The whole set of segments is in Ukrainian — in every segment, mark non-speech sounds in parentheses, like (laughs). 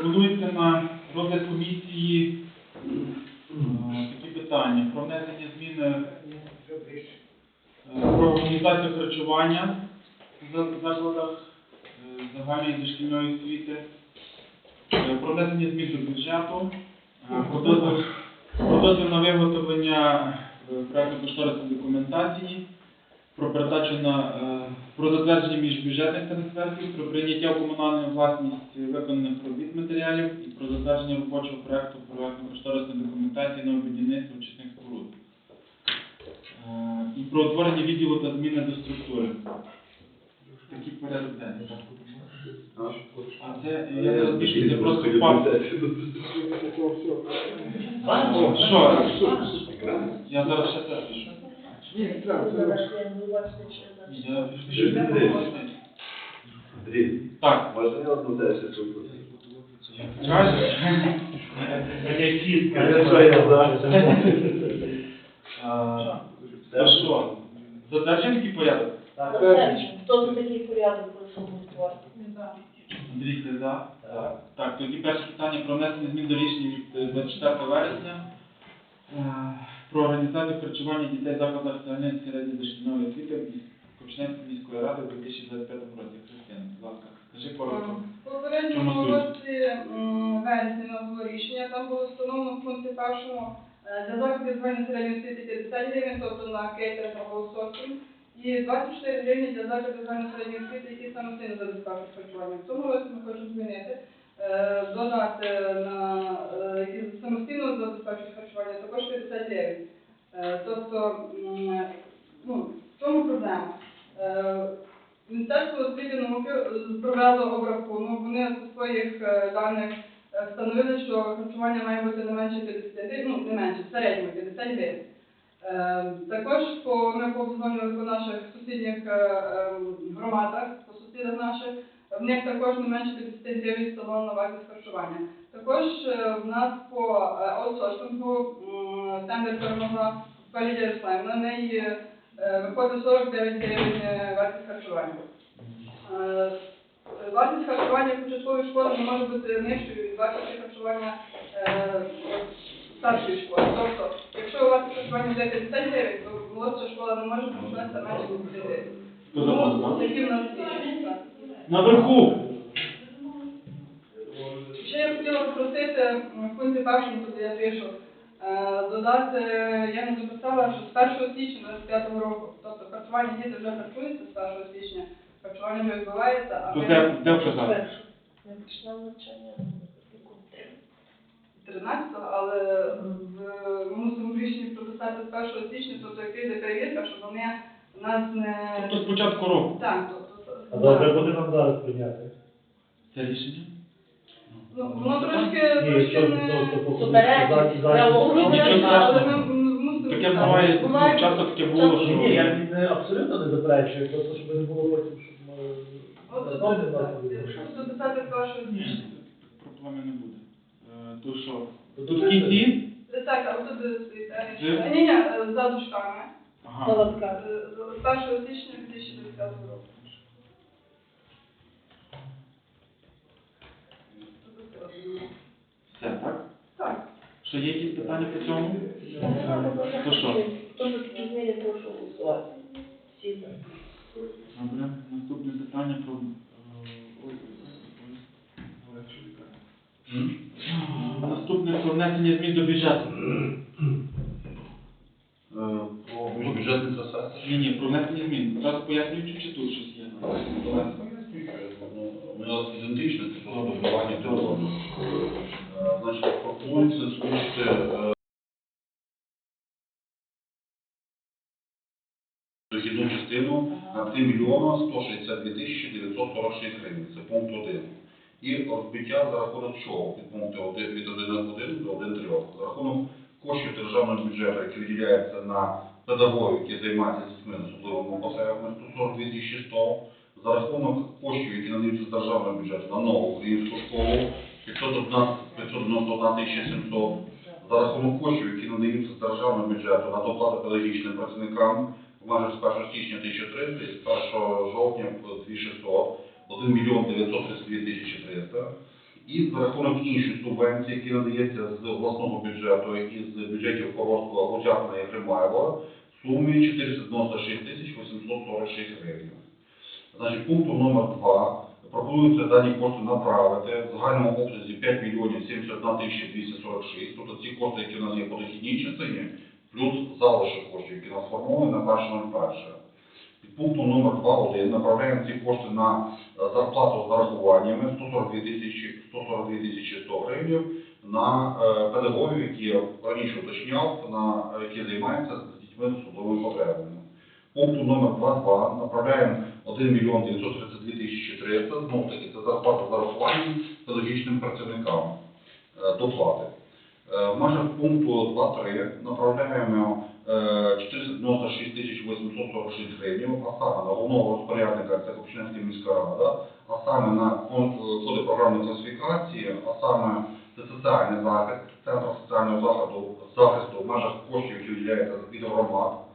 пропонується на розгляд комісії е, такі питання. Про внесення зміни е, про організацію харчування в закладах е, загальної дошкільної освіти, е, про внесення змін до бюджету, е, про дозвіл, на виготовлення е, проектно-кошторисної документації, про передачу на е, про затвердження міжбюджетних трансфертів, про прийняття в комунальну власність виконаних робіт матеріалів і про затвердження робочого проекту проектно-кошторисної документації на будівництво очисних споруд. Е, І про утворення відділу та зміни до структури. Такий порядок денний. А це я зараз більше це просто папка. Що? Я зараз ще це пишу. Ні, так, це Я пишу. Андрій, Так, можна я одну десять штук? кажеш? Я що я Це що? Затверджуємо порядок? Хто за такий порядок прошу голосувати? Андрій, ти за? Так. Так, тоді перше питання про внесення змін до рішення від е, 24 вересня е, про організацію харчування дітей закладах загальної середньої дошкільної освіти із Копчинецької міської ради у 2025 році. Христина, будь ласка, скажи коротко. Попередньому році вересня у рішення, там було встановлено в пункті першому е, для закладів звання середньої освіти 50 гривень, тобто на кейтеринг або сосін, і 24 гривні для закладів звання середньої освіти, які самостійно забезпечують харчування. В цьому році ми хочемо змінити, е, додати на е, які самостійно забезпечують харчування також 50 гривень. Е, Тобто, ну, в чому проблема? Міністерство освіти науки провело обрахунок. Вони зі своїх даних встановили, що харчування має бути не менше 50 гривень, ну не менше, в середньому 50 гривень. Е, Також ми позвонили по наших сусідніх е, е, громадах, по сусідах наших, в них також не менше 50 гривень встановлено на вартість харчування. Також е, в нас по е, аутсорсингу тендер перемогла Валерія Ярославівна, на неї е, виходить 49 гривень вартість харчування. Вартість харчування в початковій школі не може бути нижчою від вартості харчування старшої школи. Тобто, якщо у вас харчування буде 50 гривень, то молодша школа не може починатися менше 50 гривень. Такі в нас є. Наверху. Ще я хотіла попросити м, в пункті першому, куди я пишу, е, додати, я не записала, що з 1 січня 25 року, тобто харчування діти вже харчуються з 1 січня, харчування вже відбувається, а То ми де, де вказати? Я пішла в навчання. 13-го, але в ми мусимо в рішенні прописати з 1 січня, тобто як йде перевірка, щоб вони нас не... Тобто з початку року. Так. А добре буде нам зараз прийняти. Це рішення? Ну, воно трошки, Ні, трошки що не... то, то, Суперечить правовому Ну, але ми мусимо... Таке буває, Буває, часто таке було, що... ні, я не абсолютно не заперечую, просто щоб не було потім, щоб ми не так, якщо дописати з 1 Ні, проблеми не буде. Е, То що? Тут в кінці? Так, а отут стоїть. Ні, ні, за дужками. Ага. Е, З 1 січня 2020 року. Все, так? Так. Що є якісь питання по цьому? То що? Хто зміни прошу голосувати? Всі за. Добре, наступне питання про... е, ой. Наступне про внесення змін до бюджету. Про міжбюджетний трансфер. Ні, ні, про внесення змін. Зразу пояснюю, чи тут щось є. У нас ідентичне, це просто додавання до Значить, пропонується збільшити е, дохідну частину на 3 мільйона 162 тисячі 946 гривень. Це пункт 1. І розбиття за рахунок чого? Від пункту 1 від 1.1 до 1.3. За рахунок коштів державного бюджету, які виділяються на педагогів, які займаються дітьми з особливими потребами, 142 тисячі 100. За рахунок коштів, які надаються з державного бюджету на нову українську школу, 511 591 тисяча 700. За рахунок коштів, які надаються з державного бюджету на доплати педагогічним працівникам, в межах з 1 січня 1300 і з 1 жовтня 2600, 1 мільйон 932 тисячі 300. І за рахунок інших субвенцій, які надаються з обласного бюджету і з бюджетів Хорозького, Гусятина і Гримаєва, сумі 496 тисяч 846 гривень. Значить, пункту номер 2 пропонується дані кошти направити в загальному обсязі 5 мільйонів 71 тисяча 246, тобто ці кошти, які у нас є по дохідній частині, плюс залишок коштів, які нас сформовані на першому перше. Під пунктом номер 2.1 направляємо ці кошти на е, зарплату з нарахуваннями 142 тисячі 142 100 гривень на е, педагогів, які раніше уточняв, на е, які займаються з дітьми з особливими потребами. Пункту номер 2.2 направляємо 1 мільйон 932 тисячі 300, знову таки це зарплата з нарахуванням педагогічним працівникам е, доплати. Е, В межах пункту 2.3 направляємо е, 496 тисяч 846 гривень, а саме на головного розпорядника, це Копчинська міська рада, а саме на е, коди програмної класифікації, а саме це соціальний захист, Центр соціального заходу, захисту в межах коштів, які виділяються від громад.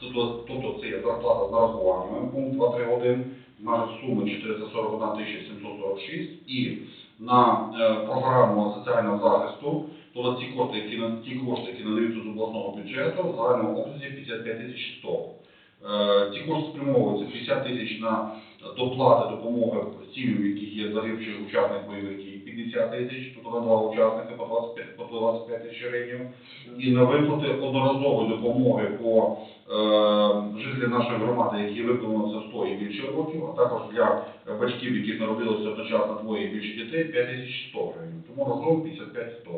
Тобто, це є зарплата з нарахуваннями, пункт 231, в межах суми 441 746 і на е, програму соціального захисту, тобто ці кошти, які на ті кошти, які надаються з обласного бюджету, в загальному обсязі 55 тисяч 100. Е, Ці кошти спрямовуються 50 тисяч на доплати допомоги сім'ям, яких є загибший учасник бойових дій, 50 тисяч, тобто на два учасника по 25, по 25 тисяч гривень, і на виплати одноразової допомоги по е, жителям нашої громади, які це 100 і більше років, а також для батьків, яких народилося одночасно двоє і більше дітей, 5100 гривень. Тому разом 55 100.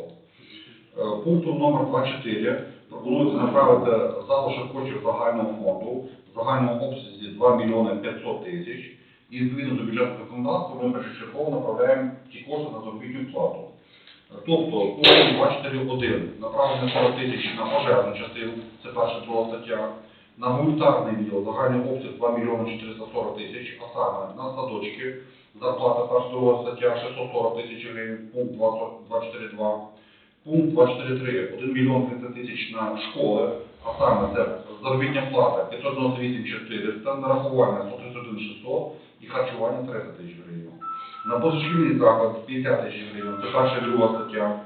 Е, Пунктом номер 24 пропонується направити залишок коштів загального фонду в загальному обсязі 2 мільйони 500 тисяч. І відповідно до бюджетного законодавства ми першочергово направляємо ті кошти на заробітну плату. Тобто, пункт 24.1 направлено 40 тисяч на пожежну частину, це перша друга стаття, на гуманітарний відділ загальний обсяг 2 мільйони 440 тисяч, а саме на садочки, зарплата перша друга стаття 640 тисяч гривень, пункт 24.2. Пункт 243, 1 мільйон 30 тисяч на школи, а саме це заробітня плата 598 400, нарахування 131 600 і харчування 30 тисяч гривень. На позашкільний заклад 50 тисяч гривень, це перша друга стаття.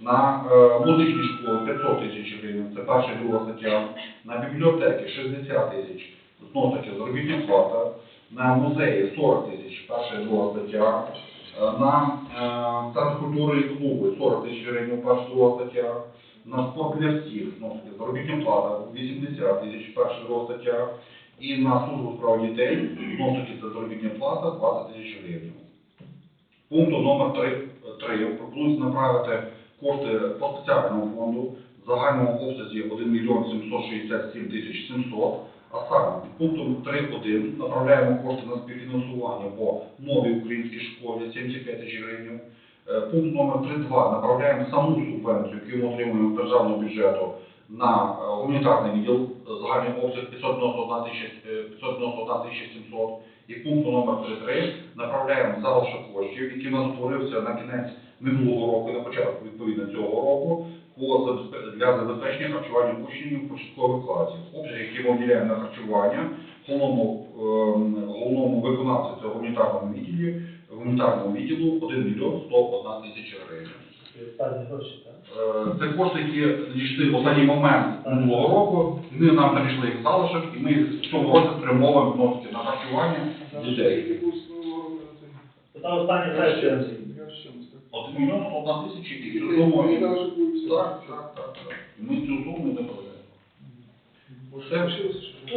На е, музичні школи 500 тисяч гривень, це перша друга стаття. На бібліотеки 60 тисяч, знову таки заробітня плата. На музеї 40 тисяч, перша і друга стаття. Е, На е, центр культури і клуби 40 тисяч гривень, перша друга стаття. На спорт для всіх, знову таки, заробітня плата 80 тисяч, перша друга стаття. І на службу справ дітей, знову таки, це заробітня плата 20 тисяч гривень. Пункту номер 3, 3 пропонується направити кошти по спеціальному фонду в загальному обсязі 1 мільйон 767 тисяч 700, а саме під пунктом 3.1 направляємо кошти на співфінансування по новій українській школі 75 тисяч гривень. Е, Пункт номер 3.2 направляємо саму субвенцію, яку ми отримуємо з державного бюджету на е, гуманітарний відділ, е, загальний обсяг 591 тисяча е, 591 тисяча 700. І пункту номер 3.3 направляємо залишок коштів, який у нас утворився на кінець минулого року, і на початку відповідно цього року, для забезпечення харчування учнів початкових класів. Обсяг, який ми виділяємо на харчування, головному, ем, головному виконавцю цього гуманітарному відділі, гуманітарному відділу 1 мільйон 101 тисяча гривень. Це гроші, так? Е, Це кошти, які надійшли в останній момент минулого року. Вони нам надійшли як залишок, і ми їх в цьому році спрямовуємо знову на харчування дітей. Там останні сесія. От мільйон 101 тисяча і цю суму. Так, так, так, так. Ми цю суму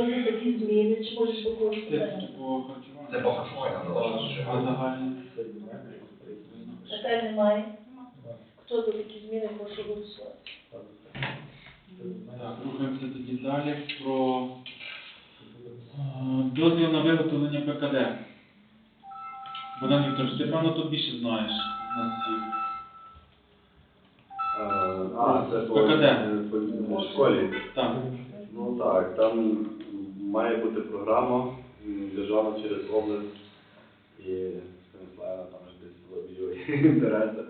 не такі зміни, чи може по Це по харчуванню. Це по харчуванню залишилося. А загальне? Питань немає. Хто за такі зміни, прошу голосувати. Так, рухаємося тоді далі про е, дозвіл на виготовлення ПКД. Богдан Вікторович, ти певно тут більше знаєш всіх. А, це по, ПКД. по школі. Так. Ну так, там має бути програма державна через область і Станіслава там ж десь лобіює (laughs) інтереси.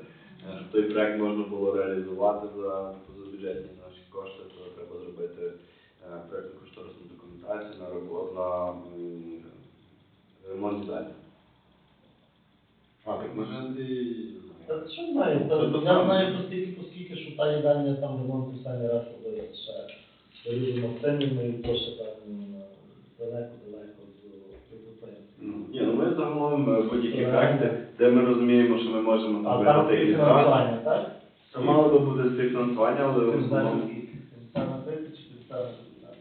Е, Щоб той проект можна було реалізувати за позабюджетні наші кошти, то треба зробити е, проєктну кошторисну документацію на роботу на ремонт далі. А, так може і Та що знаю, та, я знаю постільки, оскільки, що та їдальня там ремонт останній раз робили ще люди Максимівни, і то ще там е, далеко-далеко до. Ну, Ні, ну ми загалом е, будь-які проекти, де ми розуміємо, що ми можемо А там там і грант. фінансування, так? Це мало би бути співфінансування, але в основному 50 чи 50 на 50?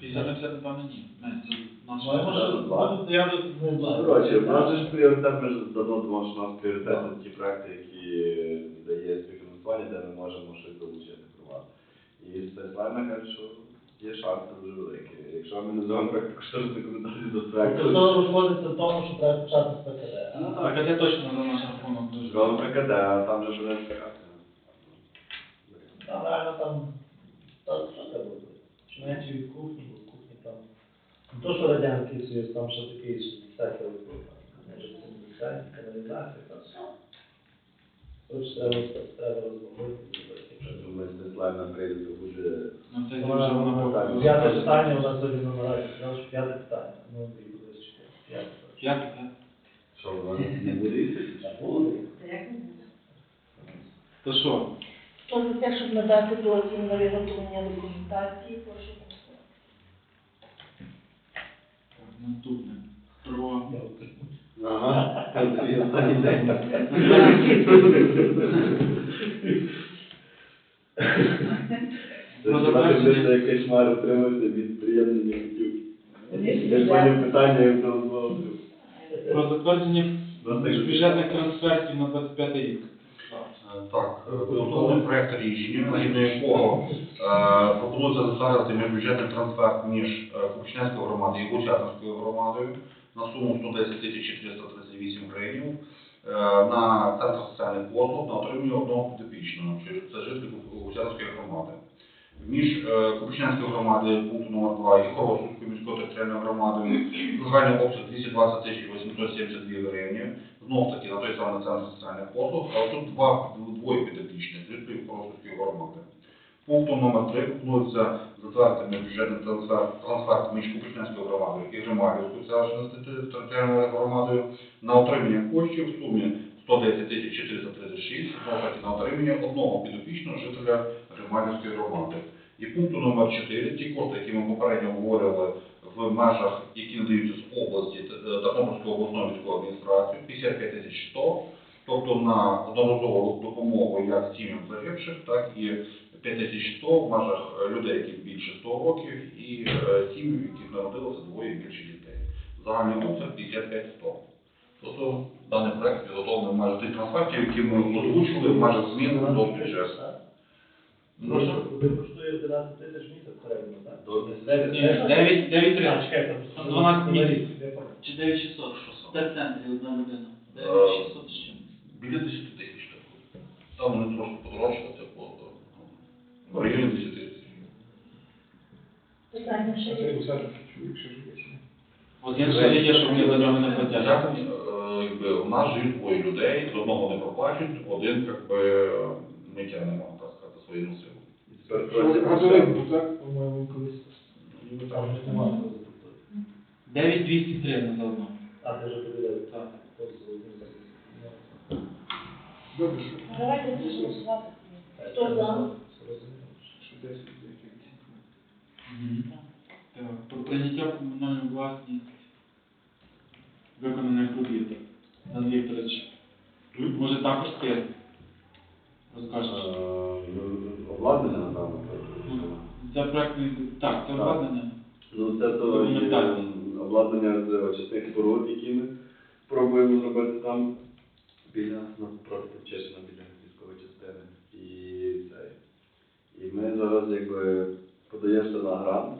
50 на 50, напевно, ні. Не, це наш. Я можу, Ладно. я тут не знаю. Коротше, у нас же ж пріоритет, ми ж давно думали, що у нас пріоритет це ті проекти, які дає співфінансування, де ми можемо щось долучити приват. І Станіславна каже, що є шанси дуже великі. Якщо ми не зробимо проект кошторисної документації до Тобто проекту, все розходиться в тому, що треба почати з ПКД. Ну? Так, це точно за наш рахунок дуже. зробимо ПКД, а там же буде. Там реально там, та що це буде? Починаючи від кухні, бо кухні там, не то, що Радянський Союз, там ще такий 60 років, може 70, каналізація, та все. Коротше, треба, треба розмовити, зробити. Я думаю, Станіславна прийде, то буде Це вже Вона- П'яте питання у нас сьогодні нараді, сказав, що п'яте питання, ну, і буде ще п'яте. П'яте, п'яте. що вона не буде. То що? Хто за те, щоб надати дозвіл на виготовлення документації, прошу. Так, наступне. Про Ага, останній день. (laughs) (laughs) Це Ну, ж завершення. бачиш, як кошмар отримався від приєднання хотів. Я поняв питання, як знову. про затвердження бюджетних трансфертів на 25 рік. Так, підготовлений проект рішення, згідно якого е, пропонується затвердити міжбюджетний трансферт між е, Купчинською громадою і Лучатинською громадою на суму 110 тисяч 438 гривень е, на центр соціальних послуг на отримання одного підопічного, це жителі Лучатинської громади. Між е, Купчинською громадою пункту номер 2 і Хоросівською міською територіальною громадою. Загальний обсяг 220 тисяч 872 гривні. Знов таки на той самий центр соціальних послуг, але тут два двоє підопічних жителів Коросівської громади. Пунктом номер 3 пропонується затвердити бюджетний трансфер, між Купричненською громадою і Грималівською селищною територіальною громадою на отримання коштів в сумі 110 тисяч 436, знов таки на отримання одного підопічного жителя Грималівської громади. І пункту номер 4 ті кошти, які ми попередньо говорили в межах, які надаються з області Тернопільської обласної військової адміністрації, 55 тисяч 100, тобто на одноразову допомогу як сім'ям загибших, так і 5 тисяч 100 в межах е, людей, які більше 100 років, і е, сім'ї, в яких народилося двоє більше дітей. Загальний обсяг 55 100. Тобто даний проект підготовлений в межах тих трансфертів, які ми озвучили в межах змін до бюджету. Прошу, ви коштує 11 тисяч місяць середньо, так? Ні, 9, 9 А, 3. Там 12 місяців. Я понял. Чи 9600? В терцентрі одна людина. Е, 9600 з чим? Біля 10 тисяч так. Там вони трошки подорожчали, це по в районі 10 тисяч. Питання ще є. Один ще є, що вони за нього не платять. е, якби, у нас живуть двоє людей, з одного не проплачують, один якби, ми тягнемо, так сказати, свої силу. Тепер просимо. так, по-моєму, колись. Там ж немає. 9203 на заодно. А, ти вже подивився. Так. Давайте прошу голосувати. Хто за? Так, про прийняття в комунальну власність виконаних робіт. Дан Вікторович, може також ти розкажеш? Е, Обладнання, напевно. Це проект, так, це обладнання. Ну, це то є обладнання з очисних споруд, які ми пробуємо зробити там біля напроти Чешина, біля військової частини. І цей. І ми зараз якби подаємося на грант,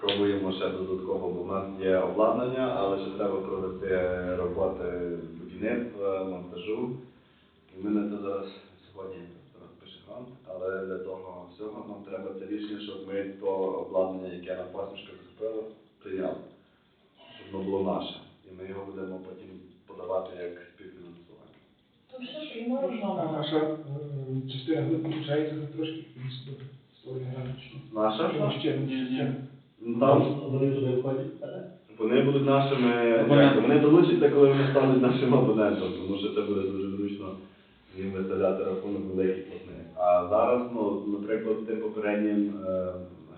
пробуємо ще додатково, бо в нас є обладнання, але ще треба провести роботи будівництва, монтажу. І ми на це зараз сьогодні грант, але для того всього нам треба це рішення, щоб ми то обладнання, яке на посмішка закупили, прийняли. Щоб воно було наше. І ми його будемо потім подавати як співфінансування. То все приймали А наша частина виключається трошки. Наша? Ще Ні, ні. Ну, Там вони туди входять, вони будуть нашими, вони долучаться, коли вони стануть нашим абонентом, тому що це буде дуже зручно їм виставляти рахунок великий платник. А зараз, ну, наприклад, тим попереднім е,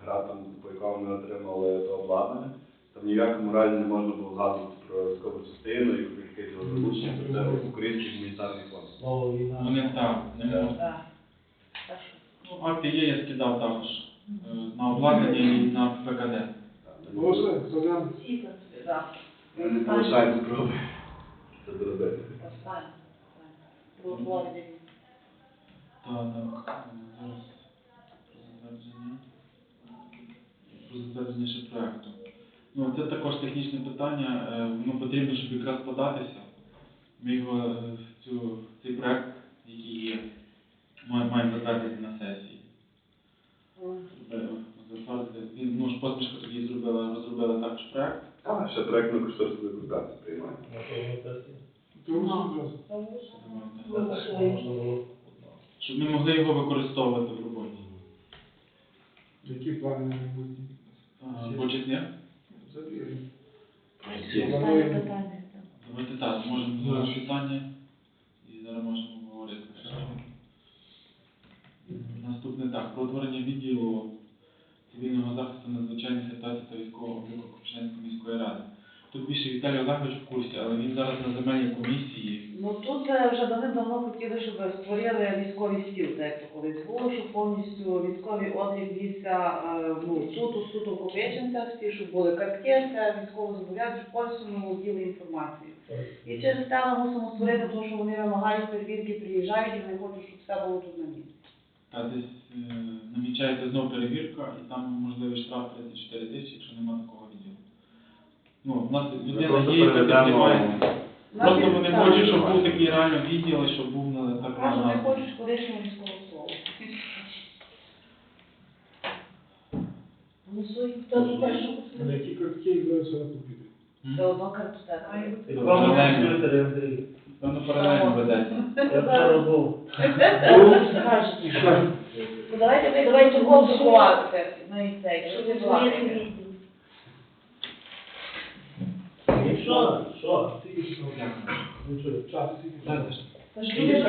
гратам, по якому ми отримали то обладнання, там ні в якому разі не можна було згадувати про військову частину і про якесь його залучення, це український гуманітарний фонд. Вони так, не можуть. Так. Так що, Ну, є, я скидав також е, на обладнання і на ПКД. Голосуємо, хто за. Ми не залишаємо спроби це зробити. Останнє. Про. Так, так. Зараз про затвердження. Про затвердження ще проекту. Ну, це також технічне питання. Воно потрібно, щоб якраз податися. Ми його е, в цю, цей проект, який є, має- маємо затвердити на сесії. Е, затвердити. Він, ну, ж посмішка тоді зробила, розробила також проект. А, ще проєктну кошторисну документацію приймаємо. Щоб ми могли його використовувати в роботі. Які плани на майбутнє? Питання. так. Давайте так, можемо зараз питання і зараз можемо говорити. Наступне так, про утворення відділу цивільного захисту надзвичайних ситуацій та військового обліку Копчинської міської ради. Тут більше Віталій Олегович в курсі, але він зараз на земельній комісії. Ну тут е, вже давним-давно хотіли, щоб створили військовий стіл, так як то колись було, щоб повністю військовий облік вівся е, ну, суто, суто в Копеченцях, всі, щоб були картки, це військово зобов'язані, в Польщину володіли інформацією. І через те ми мусимо створити, тому що вони вимагають перевірки, приїжджають і вони хочуть, щоб все було тут на місці. Та десь е, намічається знов перевірка, і там можливий штраф 34 тисячі, якщо немає такого. Ну, в нас людина є, яка займається. Просто вони хочуть, щоб був такий реально відділ, і щоб був на так Кажуть, не на хочуть колишнього військового слова. Хто за те, що На які картки картотека. Паралельно. ведеться. Ну, давайте ви давайте голосувати звати. І що? Що? Не чую. Час, скільки